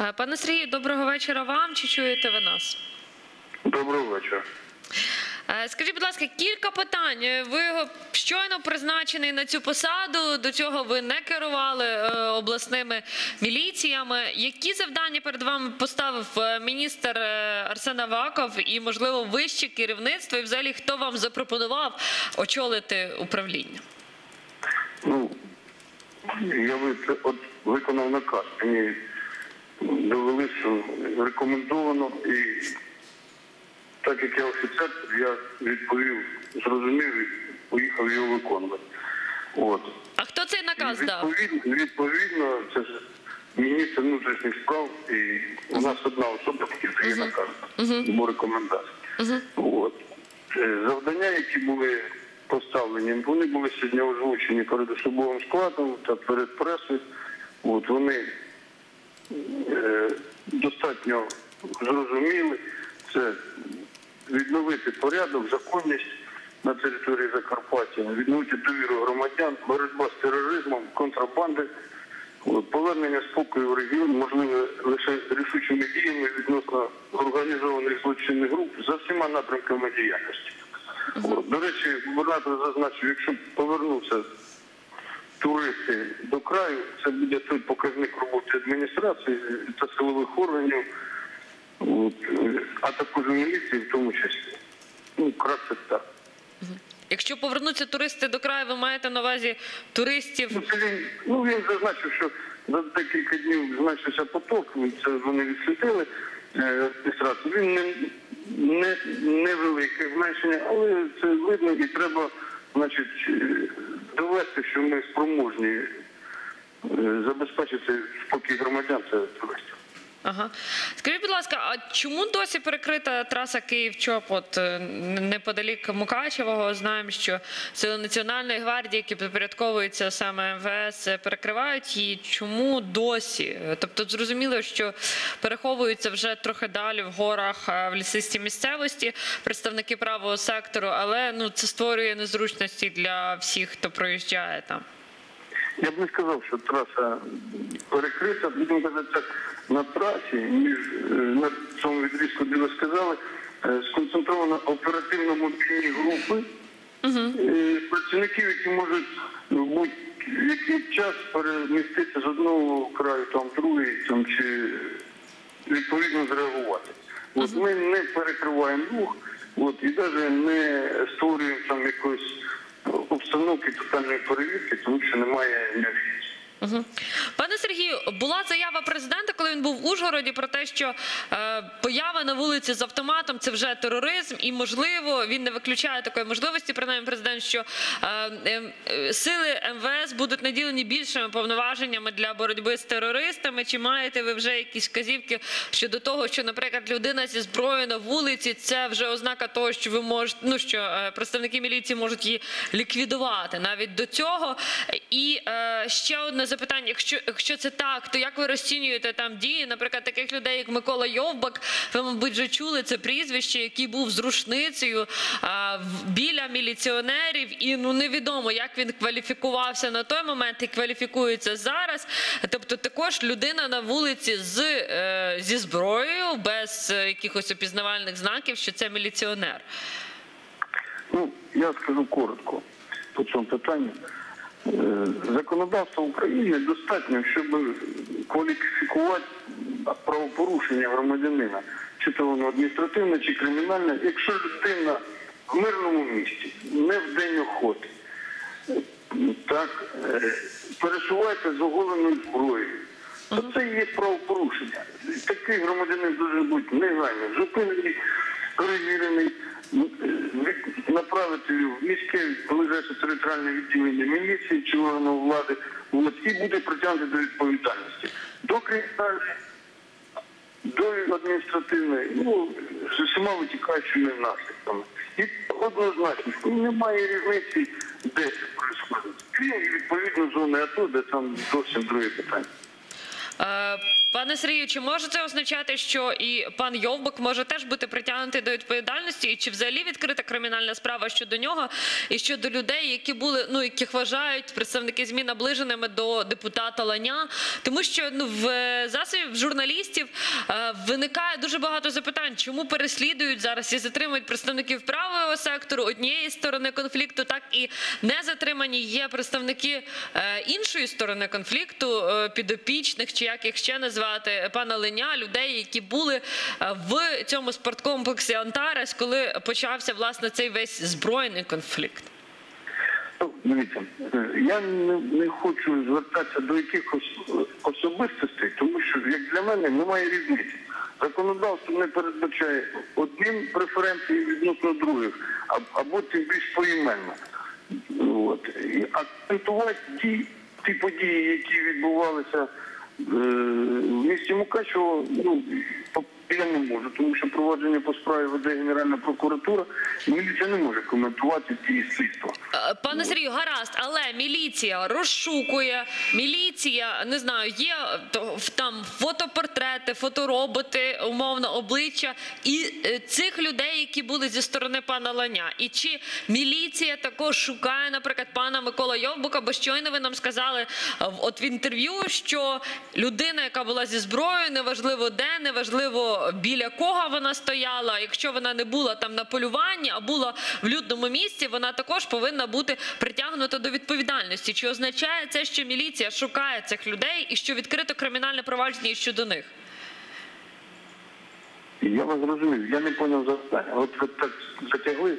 Е, Пане Сергію, доброго вечора вам. Чи чуєте ви нас? Доброго вечора. Е, Скажіть, будь ласка, кілька питань. Е, Ви щойно призначений на цю посаду. До цього ви не керували обласними міліціями. Які завдання перед вами поставив міністр Арсен Аваков і, можливо, вище керівництво? І взагалі хто вам запропонував очолити управління? Ну, я виконав наказ. Мені довели, що рекомендовано, і так як я офіцер, я відповів, зрозумів і поїхав його виконувати. От. А хто цей наказ дав? Відповідно, відповідно, це ж міністр внутрішніх справ, і у нас одна особа тільки дає наказ або рекомендації. От. Е, Завдання, які були поставлені, вони були сьогодні озвучені перед особовим складом та перед пресою. От вони достатньо зрозуміли. Це відновити порядок, законність на території Закарпаття, відновити довіру громадян, боротьба з тероризмом, контрабанди, повернення спокою в регіон, можливо, лише рішучими діями відносно організованих злочинних груп за всіма напрямками діяльності. До речі, губернатор зазначив, якщо повернуться туристи до краю, це буде той показник роботи адміністрації та силових органів, от, а також міліції в тому числі. Ну, кратце так. Якщо повернуться туристи до краю, ви маєте на увазі туристів Ну, він, ну, він зазначив, що за декілька днів зменшився поток, це вони відслідили е, адміністрацію. Він не, не, невелике зменшення, але це видно і треба значить, довести, що ми спроможні е, забезпечити спокій громадян це туристів. Ага. Скажіть, будь ласка, а чому досі перекрита траса Київ-Чоп? Е, неподалік Мукачевого знаємо, що сили Національної гвардії, які підпорядковуються саме МВС, е, перекривають її. Чому досі? Тобто зрозуміло, що переховуються вже трохи далі в горах е, в лісистій місцевості представники правого сектору, але ну це створює незручності для всіх, хто проїжджає там. Я б не сказав, що траса перекрита, будемо казати так, на трасі, між е, на цьому відрізку, де ви сказали, е, сконцентровано оперативно-мобільні групи. Е, працівників, які можуть в будь-який час переміститися з одного краю там в другий там, чи відповідно зреагувати. От ми не перекриваємо рух, от, і навіть не створюємо там якоїсь обстановки тотальної перевірки, тому що немає необхідності. Пане Сергію, була заява президента, коли він був в Ужгороді, про те, що е, поява на вулиці з автоматом це вже тероризм, і можливо він не виключає такої можливості. Принаймні, президент, що е, е, е, сили МВС будуть наділені більшими повноваженнями для боротьби з терористами. Чи маєте ви вже якісь вказівки щодо того, що, наприклад, людина зі зброєю на вулиці це вже ознака того, що ви можете, ну що представники міліції можуть її ліквідувати навіть до цього. І ще одне запитання: якщо, якщо це так, то як ви розцінюєте там дії, наприклад, таких людей, як Микола Йовбак, ви, мабуть, вже чули це прізвище, який був з рушницею а, біля міліціонерів, і ну невідомо, як він кваліфікувався на той момент і кваліфікується зараз. Тобто, також людина на вулиці з е, зі зброєю, без е, якихось опізнавальних знаків, що це міліціонер. Ну, я скажу коротко по цьому питанню. Е, Законодавство України достатньо, щоб кваліфікувати правопорушення громадянина, чи то воно адміністративне, чи кримінальне, якщо людина в мирному місті, не в день охоти, так, е, пересувається з оголеною зброєю, то це і є правопорушення. Такий громадянин дуже бути негайно зупинений, перевірений, направити в міське ближайше територіальне відділення міліції чи органу влади, от, і буде притягнути до відповідальності. До кримінальної, до адміністративної, ну, з усіма витікаючими наслідками. І однозначно, немає різниці, де це происходить. Крім відповідно зони АТО, де там зовсім друге питання. Пане Сергію, чи може це означати, що і пан Йовбок може теж бути притягнутий до відповідальності, і чи взагалі відкрита кримінальна справа щодо нього і щодо людей, які були, ну яких вважають представники ЗМІ наближеними до депутата Ланя? Тому що ну в е, засобів журналістів е, виникає дуже багато запитань, чому переслідують зараз і затримують представників правого сектору однієї сторони конфлікту, так і не затримані є представники е, іншої сторони конфлікту, е, підопічних чи як їх ще назвати, пана Леня, людей, які були е, в цьому спорткомплексі Антарес, коли почався власне цей весь збройний конфлікт. Ну, Дивіться, е, я не, хочу звертатися до якихось е, особистостей, тому що як для мене немає різниці. Законодавство не передбачає одним преференції відносно других, або тим більш поіменно. От. І акцентувати ті, події, які відбувалися в місті Мукачево, ну, я не можу, тому що провадження по справі веде Генеральна прокуратура, і міліція не може коментувати ті слідства. Е, Пане Сергію, гаразд, але міліція розшукує, міліція не знаю, є е, там фотопортрети, фотороботи, умовно обличчя і е, цих людей, які були зі сторони пана Ланя. І чи міліція також шукає, наприклад, пана Микола Йовбука, бо щойно ви нам сказали от в інтерв'ю, що людина, яка була зі зброєю, неважливо де, неважливо біля кого вона стояла. Якщо вона не була там на полюванні, а була в людному місці, вона також повинна бути притягнута до відповідальності. Чи означає це, що міліція шукає цих людей і що відкрито кримінальне провадження щодо них? Я вас зрозумів, я не запитання. От ви так затягли.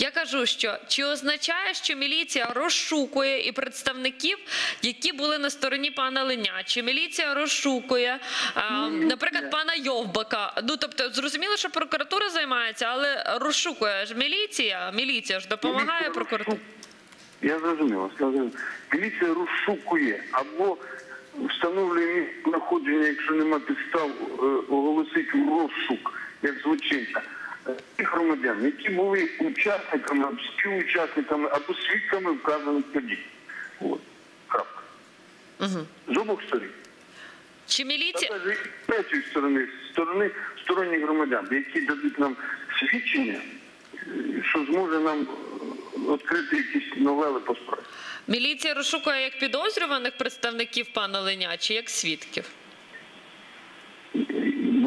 Я кажу, що чи означає, що міліція розшукує і представників, які були на стороні пана Леня, чи міліція розшукує, а, наприклад, пана Йовбака? Ну тобто, зрозуміло, що прокуратура займається, але розшукує ж міліція. Міліція ж допомагає прокуратурі. Я зрозумів. вас. Міліція розшукує або встановлює місце знаходження, якщо нема підстав, е, оголосить розшук, як злочинця. Тих громадян, які були учасниками, або співучасниками або свідками вказаних подій. От. Крапка. З обох сторін. Чи міліція? Та навіть з третьої сторони, з сторони сторонніх громадян, які дадуть нам свідчення, е, що зможе нам е, відкрити якісь новели по справі. Міліція розшукує як підозрюваних представників пана Леня, чи як свідків?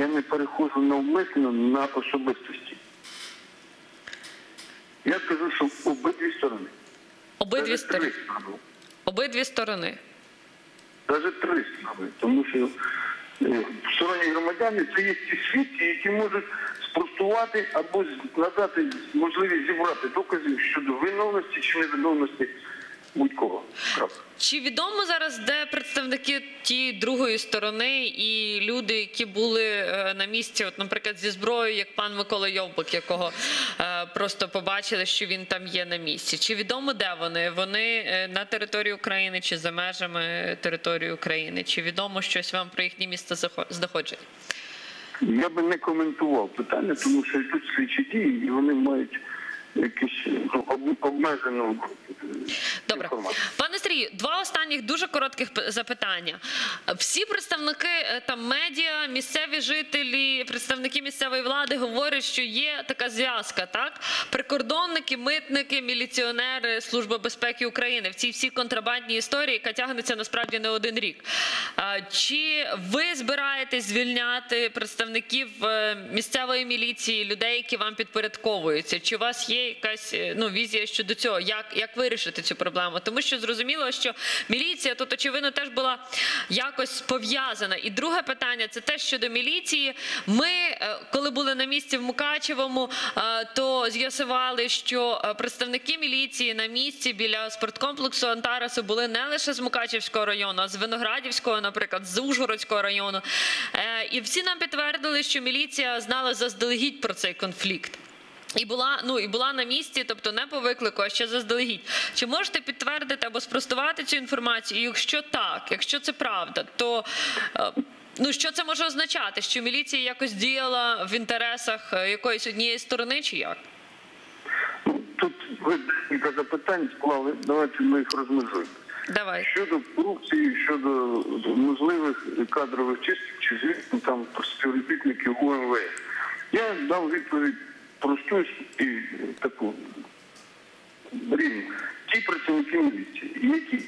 Я не переходжу навмисно на особистості. Я кажу, що обидві сторони. Обидві сторони. Обидві сторони. Навіть три сторони. Тому що е, сторонні громадяни це є ті свідки, які можуть спростувати або надати можливість зібрати доказів щодо виновності чи невиновності будь-кого. Чи відомо зараз, де представники тієї другої сторони і люди, які були е, на місці, от, наприклад, зі зброєю, як пан Микола Йовбак, якого е, просто побачили, що він там є на місці? Чи відомо, де вони? Вони е, на території України чи за межами території України? Чи відомо щось вам про їхнє місце знаходження? Я би не коментував питання, тому що йдуть слідчі дії, і вони мають якусь ну, обмежену Добре, пане Сергію, два останніх дуже коротких запитання. Всі представники е, там медіа, місцеві жителі, представники місцевої влади говорять, що є така зв'язка, так прикордонники, митники, міліціонери, служба безпеки України в цій всій контрабандній історії, яка тягнеться насправді не один рік. Чи ви збираєтесь звільняти представників е, місцевої міліції, людей, які вам підпорядковуються? Чи у вас є якась е, ну візія щодо цього? Як, як вирішити цю проблему? Тому що зрозуміло, що міліція тут очевидно теж була якось пов'язана. І друге питання це те щодо міліції. Ми, е, коли були на місці в Мукачевому, е, то з'ясували, що представники міліції на місці біля спорткомплексу Антаресу були не лише з Мукачевського району, а з Виноградівського, наприклад, з Ужгородського району. І всі нам підтвердили, що міліція знала заздалегідь про цей конфлікт. І була ну і була на місці, тобто не по виклику, а ще заздалегідь. Чи можете підтвердити або спростувати цю інформацію? І якщо так, якщо це правда, то е, ну що це може означати? Що міліція якось діяла в інтересах е, якоїсь однієї сторони, чи як? Тут ви декілька запитань склали, давайте ми їх розмежуємо. Давай. Щодо корупції, щодо можливих кадрових чисток чи звісно там співробітників УМВС. Я дав відповідь просту і таку рівну. Ті працівники міліції, які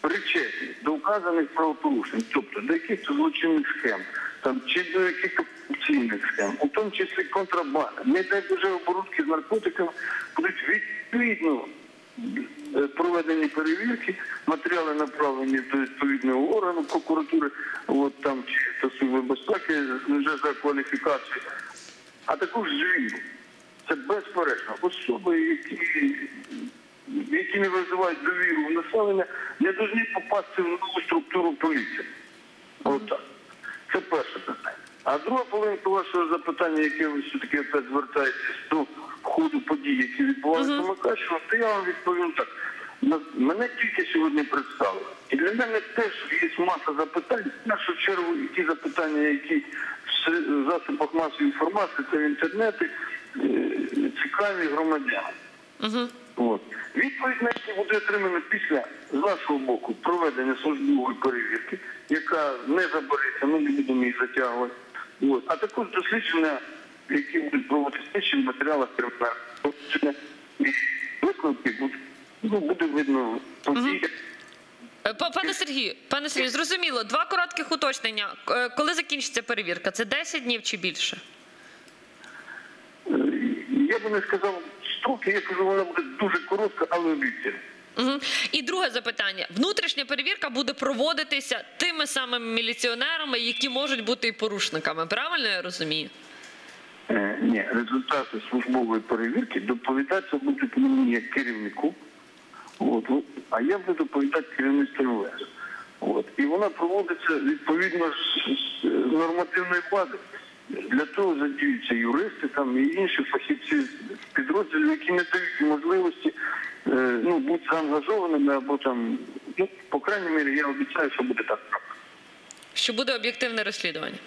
причетні до вказаних правопорушень, тобто до якихось злочинних схем, там чи до якихось корупційних схем, у тому числі контрабанда, не дай Боже оборудки з наркотиками, будуть відповідно е, проведені перевірки, матеріали направлені до відповідного органу прокуратури, от там чи служби безпеки вже за кваліфікацією, а також звільну. Це безперечно. Особи, які, які не визивають довіру в населення, не повинні попасти в нову структуру поліції. Отак. Це перше питання. А друга половинка вашого запитання, яке ви все-таки опять звертаєтесь до ходу подій, які відбувалися в Микачево, то я вам відповім так. Мене тільки сьогодні представили. І для мене теж є маса запитань. В першу чергу і ті запитання, які засобах масової інформації, це в інтернеті, е, цікаві громадянам. Угу. От. Відповідь на які буде отримана після з вашого боку проведення службової перевірки, яка не забереться, ми не будемо її затягувати. От. А також дослідження, які будуть проводити слідчі в матеріалах кримінального. І висновки будуть, ну, буде видно події. Па- Пане Сергію, пане Сергію, зрозуміло. Два коротких уточнення. Е, Коли закінчиться перевірка? Це 10 днів чи більше? Е, Я би не сказав строки, я кажу, вона буде дуже коротка, але обіцяна. Угу. І друге запитання: внутрішня перевірка буде проводитися тими самими міліціонерами, які можуть бути і порушниками. Правильно я розумію? Е, Ні, результати службової перевірки доповідатися будуть мені як керівнику, от, ну, а я буду доповідати керівництву МВС. От. І вона проводиться відповідно з нормативної бази. Для того задіються юристи там, і інші фахівці підрозділів, які не дають можливості е, ну, бути заангажованими або там, ну, по крайній мірі, я обіцяю, що буде так. Що буде об'єктивне розслідування?